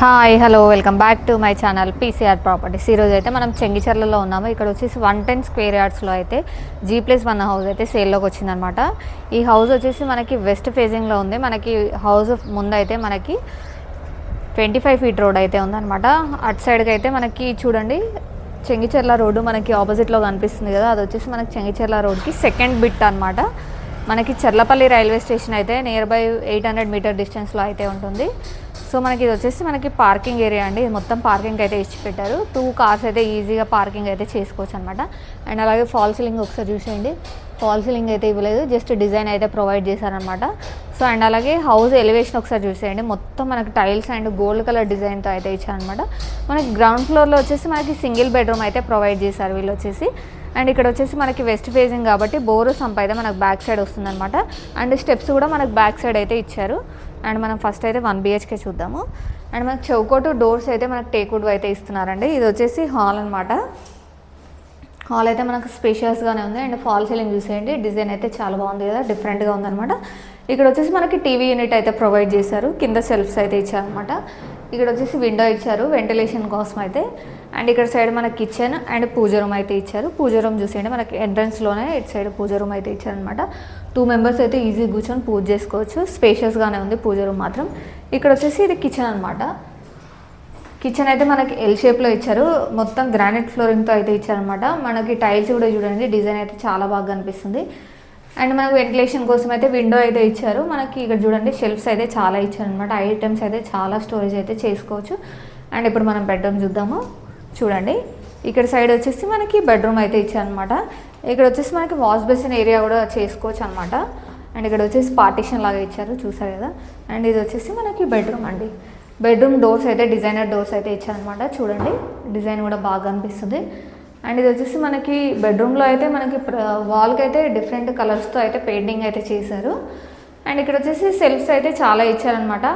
Hi hello welcome back to my channel PCR properties ఈరోజు అయితే మనం చెంగిచెర్లలో ఉన్నాము. ఇక్కడ వచ్చేసి వన్ టెన్ స్క్వేర్ యార్డ్స్లో అయితే జీ ప్లస్ వన్ హౌస్ అయితే సేల్లోకి వచ్చిందనమాట ఈ హౌస్ వచ్చేసి మనకి వెస్ట్ ఫేజింగ్లో ఉంది. మనకి హౌస్ ముందైతే మనకి ట్వంటీ ఫైవ్ ఫీట్ రోడ్ అయితే ఉందన్నమాట. అటు సైడ్కి అయితే మనకి చూడండి చెంగిచెర్ల రోడ్డు మనకి ఆపోజిట్లో కనిపిస్తుంది కదా. అది వచ్చేసి మనకి చెంగిచెర్ల రోడ్కి సెకండ్ బిట్ అనమాట మనకి చెర్లపల్లి రైల్వే స్టేషన్ అయితే near by eight hundred metre డిస్టెన్స్లో అయితే ఉంటుంది. సో మనకి ఇది వచ్చేసి మనకి పార్కింగ్ ఏరియా అండి. ఇది మొత్తం పార్కింగ్ అయితే ఇచ్చి పెట్టారు. టూ కార్స్ అయితే ఈజీగా పార్కింగ్ అయితే చేసుకోవచ్చు అనమాట అండ్ అలాగే ఫాల్ సీలింగ్ ఒకసారి చూసేయండి. ఫాల్ సీలింగ్ అయితే ఇవ్వలేదు. జస్ట్ డిజైన్ అయితే ప్రొవైడ్ చేశారనమాట సో అండ్ అలాగే హౌస్ ఎలివేషన్ ఒకసారి చూసేయండి. మొత్తం మనకి టైల్స్ అండ్ గోల్డ్ కలర్ డిజైన్తో అయితే ఇచ్చారనమాట మనకి గ్రౌండ్ ఫ్లోర్లో వచ్చేసి మనకి సింగిల్ బెడ్రూమ్ అయితే ప్రొవైడ్ చేశారు వీళ్ళు వచ్చేసి. అండ్ ఇక్కడ వచ్చేసి మనకి వెస్ట్ ఫేజింగ్ కాబట్టి బోరు సంప్ అయితే మనకు బ్యాక్ సైడ్ వస్తుందన్నమాట. అండ్ స్టెప్స్ కూడా మనకు బ్యాక్ సైడ్ అయితే ఇచ్చారు. అండ్ మనం ఫస్ట్ అయితే వన్ బిహెచ్కే చూద్దాము. అండ్ మనకి చౌకోటు డోర్స్ అయితే మనకు టేకుడ్ అయితే ఇస్తున్నారండి. ఇది వచ్చేసి హాల్ అనమాట హాల్ అయితే మనకు స్పేషియస్గానే ఉంది. అండ్ ఫాల్ సీలింగ్ చూసేయండి. డిజైన్ అయితే చాలా బాగుంది కదా డిఫరెంట్గా ఉందన్నమాట. ఇక్కడ వచ్చేసి మనకి టీవీ యూనిట్ అయితే ప్రొవైడ్ చేశారు. కింద సెల్ఫ్స్ అయితే ఇచ్చారనమాట ఇక్కడ వచ్చేసి విండో ఇచ్చారు. వెంటిలేషన్ కోసం అయితే. అండ్ ఇక్కడ సైడ్ మనకి కిచెన్ అండ్ పూజ రూమ్ అయితే ఇచ్చారు. పూజ రూమ్ చూసేయండి మనకి ఎంట్రన్స్లోనే ఇటు సైడ్ పూజ రూమ్ అయితే ఇచ్చారనమాట టూ మెంబర్స్ అయితే ఈజీ కూర్చొని పూజ చేసుకోవచ్చు. స్పేషియస్గానే ఉంది పూజ రూమ్ మాత్రం. ఇక్కడ వచ్చేసి ఇది కిచెన్ అనమాట కిచెన్ అయితే మనకి ఎల్ షేప్లో ఇచ్చారు. మొత్తం గ్రానైట్ ఫ్లోరింగ్తో అయితే ఇచ్చారనమాట మనకి టైల్స్ కూడా చూడండి డిజైన్ అయితే చాలా బాగా కనిపిస్తుంది. అండ్ మనకు వెంటిలేషన్ కోసం అయితే విండో అయితే ఇచ్చారు. మనకి ఇక్కడ చూడండి షెల్ఫ్స్ అయితే చాలా ఇచ్చారనమాట ఐటమ్స్ అయితే చాలా స్టోరేజ్ అయితే చేసుకోవచ్చు. అండ్ ఇప్పుడు మనం బెడ్రూమ్ చూద్దాము. చూడండి. ఇక్కడ సైడ్ వచ్చేసి మనకి బెడ్రూమ్ అయితే ఇచ్చారనమాట. ఇక్కడ వచ్చేసి మనకి వాష్ బేసిన్ ఏరియా కూడా చేసుకోవచ్చు అనమాట అండ్ ఇక్కడ వచ్చేసి పార్టీషన్ లాగా ఇచ్చారు చూసారు కదా? అండ్ ఇది వచ్చేసి మనకి బెడ్రూమ్ అండి. బెడ్రూమ్ డోర్స్ అయితే డిజైనర్ డోర్స్ అయితే ఇచ్చారనమాట. చూడండి డిజైన్ కూడా బాగా అనిపిస్తుంది. అండ్ ఇది వచ్చేసి మనకి బెడ్రూమ్లో అయితే మనకి వాల్కి అయితే డిఫరెంట్ కలర్స్తో అయితే పెయింటింగ్ అయితే చేశారు. అండ్ ఇక్కడ వచ్చేసి సెల్ఫ్స్ అయితే చాలా ఇచ్చారనమాట.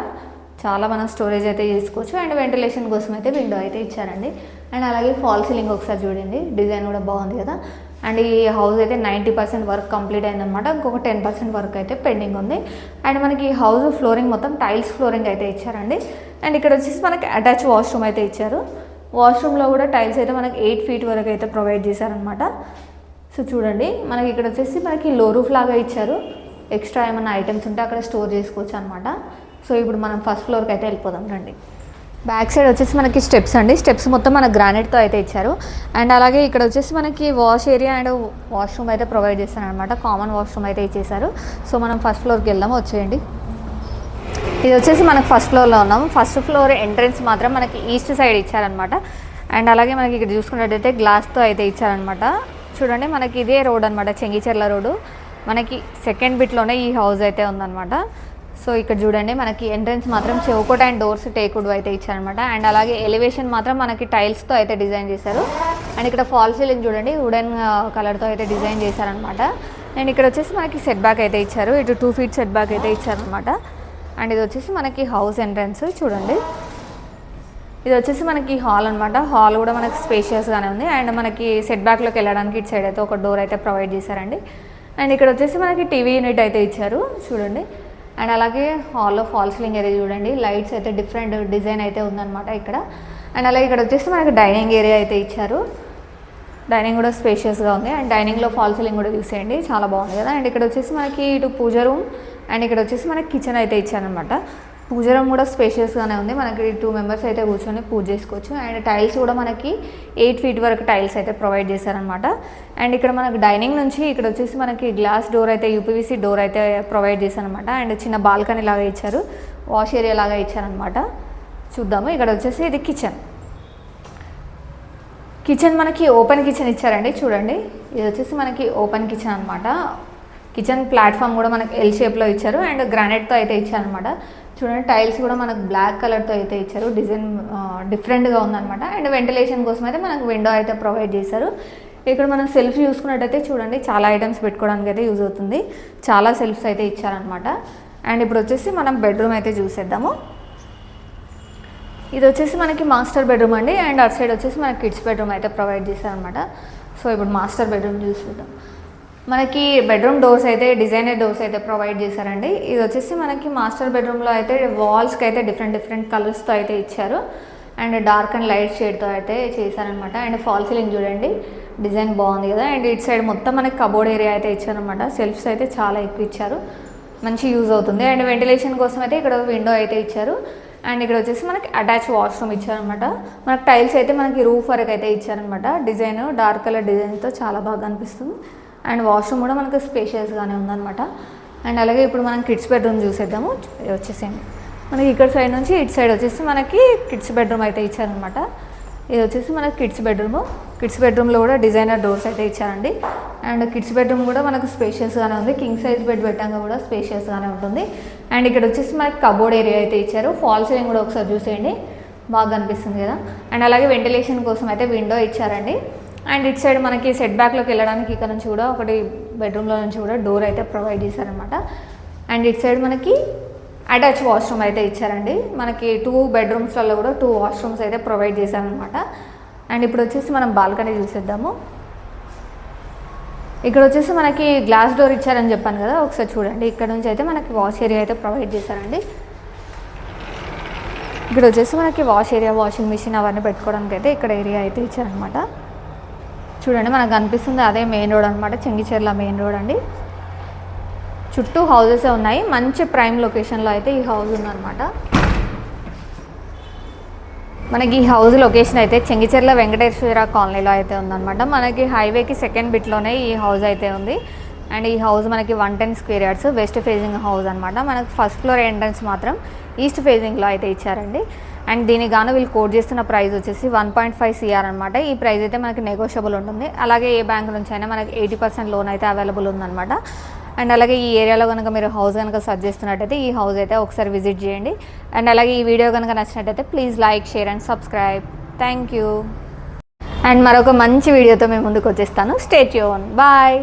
చాలా మనం స్టోరేజ్ అయితే చేసుకోవచ్చు అండ్ వెంటిలేషన్ కోసం అయితే విండో అయితే ఇచ్చారండి. అండ్ అలాగే ఫాల్ సీలింగ్ ఒకసారి చూడండి డిజైన్ కూడా బాగుంది కదా. అండ్ ఈ హౌస్ అయితే నైంటీ పర్సెంట్ వర్క్ కంప్లీట్ అయిందనమాట ఇంకొక టెన్ పర్సెంట్ వర్క్ అయితే పెండింగ్ ఉంది. అండ్ మనకి ఈ హౌస్ ఫ్లోరింగ్ మొత్తం టైల్స్ ఫ్లోరింగ్ అయితే ఇచ్చారండి. అండ్ ఇక్కడ వచ్చేసి మనకి అటాచ్ వాష్రూమ్ అయితే ఇచ్చారు. వాష్రూమ్లో కూడా టైల్స్ అయితే మనకి ఎయిట్ ఫీట్ వరకు అయితే ప్రొవైడ్ చేశారనమాట సో చూడండి మనకి ఇక్కడ వచ్చేసి మనకి లో రూఫ్ లాగా ఇచ్చారు. ఎక్స్ట్రా ఏమైనా ఐటమ్స్ ఉంటే అక్కడ స్టోర్ చేసుకోవచ్చు అనమాట సో ఇప్పుడు మనం ఫస్ట్ ఫ్లోర్కి అయితే వెళ్ళిపోదాం రండి. బ్యాక్ సైడ్ వచ్చేసి మనకి స్టెప్స్ అండి. స్టెప్స్ మొత్తం మన గ్రానైట్తో అయితే ఇచ్చారు. అండ్ అలాగే ఇక్కడ వచ్చేసి మనకి వాష్ ఏరియా అండ్ వాష్రూమ్ అయితే ప్రొవైడ్ చేస్తారు అనమాట కామన్ వాష్రూమ్ అయితే ఇచ్చేసారు సో మనం ఫస్ట్ ఫ్లోర్కి వెళ్దాము? వచ్చేయండి. ఇది వచ్చేసి మనకు ఫస్ట్ ఫ్లోర్లో ఉన్నాం ఫస్ట్ ఫ్లోర్ ఎంట్రన్స్ మాత్రం మనకి ఈస్ట్ సైడ్ ఇచ్చారనమాట అండ్ అలాగే మనకి ఇక్కడ చూసుకున్నట్టయితే గ్లాస్తో అయితే ఇచ్చారనమాట చూడండి మనకి ఇదే రోడ్ అనమాట చెంగిచెర్ల రోడ్డు మనకి సెకండ్ బిట్లోనే ఈ హౌస్ అయితే ఉందన్నమాట. సో ఇక్కడ చూడండి మనకి ఎంట్రన్స్ మాత్రం చౌకోట్ అండ్ డోర్స్ టేకుడ్ అయితే ఇచ్చారనమాట అండ్ అలాగే ఎలివేషన్ మాత్రం మనకి టైల్స్తో అయితే డిజైన్ చేశారు. అండ్ ఇక్కడ ఫాల్ సీలింగ్ చూడండి వుడెన్ కలర్తో అయితే డిజైన్ చేశారనమాట అండ్ ఇక్కడ వచ్చేసి మనకి సెట్ బ్యాక్ అయితే ఇచ్చారు. ఇటు టూ ఫీట్ సెట్ బ్యాక్ అయితే ఇచ్చారనమాట అండ్ ఇది వచ్చేసి మనకి హౌస్ ఎంట్రన్స్ చూడండి. ఇది వచ్చేసి మనకి హాల్ అనమాట హాల్ కూడా మనకి స్పేషియస్గానే ఉంది. అండ్ మనకి సెట్ బ్యాక్లోకి వెళ్ళడానికి ఇటు సైడ్ అయితే ఒక డోర్ అయితే ప్రొవైడ్ చేశారండి. అండ్ ఇక్కడ వచ్చేసి మనకి టీవీ యూనిట్ అయితే ఇచ్చారు. చూడండి. అండ్ అలాగే హాల్లో ఫాల్ సీలింగ్ అయితే చూడండి. లైట్స్ అయితే డిఫరెంట్ డిజైన్ అయితే ఉందన్నమాట ఇక్కడ. అండ్ అలాగే ఇక్కడ వచ్చేసి మనకి డైనింగ్ ఏరియా అయితే ఇచ్చారు. డైనింగ్ కూడా స్పేషియస్గా ఉంది. అండ్ డైనింగ్లో ఫాల్ సీలింగ్ కూడా చూసేయండి చాలా బాగుంది కదా. అండ్ ఇక్కడ వచ్చేసి మనకి ఇటు పూజ రూమ్ అండ్ ఇక్కడ వచ్చేసి మనకి కిచెన్ అయితే ఇచ్చారనమాట పూజ రూమ్ కూడా స్పేషియస్గానే ఉంది. మనకి టూ మెంబర్స్ అయితే కూర్చొని పూజ చేసుకోవచ్చు. అండ్ టైల్స్ కూడా మనకి ఎయిట్ ఫీట్ వరకు టైల్స్ అయితే ప్రొవైడ్ చేశారనమాట అండ్ ఇక్కడ మనకి డైనింగ్ నుంచి ఇక్కడ వచ్చేసి మనకి గ్లాస్ డోర్ అయితే యూపీవీసీ డోర్ అయితే ప్రొవైడ్ చేశారనమాట అండ్ చిన్న బాల్కనీ లాగా ఇచ్చారు. వాష్ ఏరియా లాగా ఇచ్చారనమాట చూద్దాము. ఇక్కడ వచ్చేసి ఇది కిచెన్. కిచెన్ మనకి ఓపెన్ కిచెన్ ఇచ్చారండి. చూడండి. ఇది వచ్చేసి మనకి ఓపెన్ కిచెన్ అనమాట కిచెన్ ప్లాట్ఫామ్ కూడా మనకి ఎల్ షేప్లో ఇచ్చారు. అండ్ గ్రానైట్తో అయితే ఇచ్చారనమాట చూడండి టైల్స్ కూడా మనకు బ్లాక్ కలర్తో అయితే ఇచ్చారు. డిజైన్ డిఫరెంట్గా ఉందన్నమాట. అండ్ వెంటిలేషన్ కోసం అయితే మనకు విండో అయితే ప్రొవైడ్ చేశారు. ఇక్కడ మనం సెల్ఫ్ చూసుకున్నట్టయితే చూడండి చాలా ఐటమ్స్ పెట్టుకోవడానికి అయితే యూజ్ అవుతుంది. చాలా సెల్ఫ్స్ అయితే ఇచ్చారనమాట అండ్ ఇప్పుడు వచ్చేసి మనం బెడ్రూమ్ అయితే చూసేద్దాము. ఇది వచ్చేసి మనకి మాస్టర్ బెడ్రూమ్ అండి. అండ్ అటు సైడ్ వచ్చేసి మనకి కిడ్స్ బెడ్రూమ్ అయితే ప్రొవైడ్ చేశారనమాట సో ఇప్పుడు మాస్టర్ బెడ్రూమ్ చూసుకుంటాం మనకి బెడ్రూమ్ డోర్స్ అయితే డిజైనర్ డోర్స్ అయితే ప్రొవైడ్ చేశారండి. ఇది వచ్చేసి మనకి మాస్టర్ బెడ్రూమ్లో అయితే వాల్స్కి అయితే డిఫరెంట్ డిఫరెంట్ కలర్స్తో అయితే ఇచ్చారు. అండ్ డార్క్ అండ్ లైట్ షేడ్తో అయితే చేశారనమాట అండ్ ఫాల్ సీలింగ్ చూడండి డిజైన్ బాగుంది కదా. అండ్ ఇటు సైడ్ మొత్తం మనకి కబోర్డ్ ఏరియా అయితే ఇచ్చారనమాట సెల్ఫ్స్ అయితే చాలా ఎక్కువ ఇచ్చారు. మంచి యూజ్ అవుతుంది. అండ్ వెంటిలేషన్ కోసం అయితే ఇక్కడ విండో అయితే ఇచ్చారు. అండ్ ఇక్కడ వచ్చేసి మనకి అటాచ్ వాష్రూమ్ ఇచ్చారనమాట మనకి టైల్స్ అయితే మనకి రూఫ్ వరకు అయితే ఇచ్చారనమాట డిజైన్ డార్క్ కలర్ డిజైన్తో చాలా బాగా అనిపిస్తుంది. అండ్ వాష్రూమ్ కూడా మనకి స్పేషియస్గానే ఉందన్నమాట. అండ్ అలాగే ఇప్పుడు మనం కిడ్స్ బెడ్రూమ్ చూసేద్దాము. వచ్చేసేయండి. మనకి ఇక్కడ సైడ్ నుంచి ఇటు సైడ్ వచ్చేసి మనకి కిడ్స్ బెడ్రూమ్ అయితే ఇచ్చారనమాట ఇది వచ్చేసి మనకి కిడ్స్ బెడ్రూమ్ కిడ్స్ బెడ్రూమ్లో కూడా డిజైనర్ డోర్స్ అయితే ఇచ్చారండి. అండ్ కిడ్స్ బెడ్రూమ్ కూడా మనకు స్పేషియస్గానే ఉంది. కింగ్ సైజ్ బెడ్ పెట్టాక కూడా స్పేషియస్గానే ఉంటుంది. అండ్ ఇక్కడ వచ్చేసి మనకి కబోర్డ్ ఏరియా అయితే ఇచ్చారు. ఫాల్ సీలింగ్ కూడా ఒకసారి చూసేయండి. బాగా కనిపిస్తుంది కదా. అండ్ అలాగే వెంటిలేషన్ కోసం అయితే విండో ఇచ్చారండి. అండ్ ఇటు సైడ్ మనకి సెట్ బ్యాక్లోకి వెళ్ళడానికి ఇక్కడ నుంచి కూడా ఒకటి బెడ్రూమ్లో నుంచి కూడా డోర్ అయితే ప్రొవైడ్ చేశారనమాట అండ్ ఇటు సైడ్ మనకి అటాచ్ వాష్రూమ్ అయితే ఇచ్చారండి. మనకి టూ బెడ్రూమ్స్లలో కూడా టూ వాష్రూమ్స్ అయితే ప్రొవైడ్ చేశారనమాట అండ్ ఇప్పుడు వచ్చేసి మనం బాల్కనీ చూసేద్దాము. ఇక్కడ వచ్చేసి మనకి గ్లాస్ డోర్ ఇచ్చారని చెప్పాను కదా ఒకసారి చూడండి. ఇక్కడ నుంచి అయితే మనకి వాష్ ఏరియా అయితే ప్రొవైడ్ చేశారండి. ఇక్కడ వచ్చేసి మనకి వాష్ ఏరియా వాషింగ్ మిషన్ అవన్నీ పెట్టుకోవడానికి అయితే ఇక్కడ ఏరియా అయితే ఇచ్చారనమాట చూడండి మనకు కనిపిస్తుంది అదే మెయిన్ రోడ్ అనమాట చెంగిచెర్ల మెయిన్ రోడ్ అండి. చుట్టూ హౌసెస్ ఉన్నాయి మంచి ప్రైమ్ లొకేషన్లో అయితే ఈ హౌస్ ఉందన్నమాట. మనకి ఈ హౌస్ లొకేషన్ అయితే చెంగిచెర్ల వెంకటేశ్వర కాలనీలో అయితే ఉందన్నమాట. మనకి హైవేకి సెకండ్ బిట్లోనే ఈ హౌస్ అయితే ఉంది. అండ్ ఈ హౌస్ మనకి one ten square yards west facing house అనమాట మనకు ఫస్ట్ ఫ్లోర్ ఎంట్రన్స్ మాత్రం ఈస్ట్ ఫేజింగ్లో అయితే ఇచ్చారండి. అండ్ దీనికి గాను వీళ్ళు కోట్ చేస్తున్న ప్రైస్ వచ్చేసి వన్ పాయింట్ ఫైవ్ సిఆర్ అనమాట ఈ ప్రైస్ అయితే మనకి నెగోషియబుల్ ఉంటుంది. అలాగే ఏ బ్యాంక్ నుంచి అయినా మనకి ఎయిటీ పర్సెంట్ లోన్ అయితే అవైలబుల్ ఉందన్నమాట. అండ్ అలాగే ఈ ఏరియాలో కనుక మీరు హౌస్ కనుక సర్చ్ చేస్తున్నట్టయితే ఈ హౌస్ అయితే ఒకసారి విజిట్ చేయండి. అండ్ అలాగే ఈ వీడియో కనుక నచ్చినట్టయితే please like share and subscribe. Thank you. And మరొక మంచి వీడియోతో మేము ముందుకు వచ్చేస్తాను. స్టేట్ యూన్. బాయ్.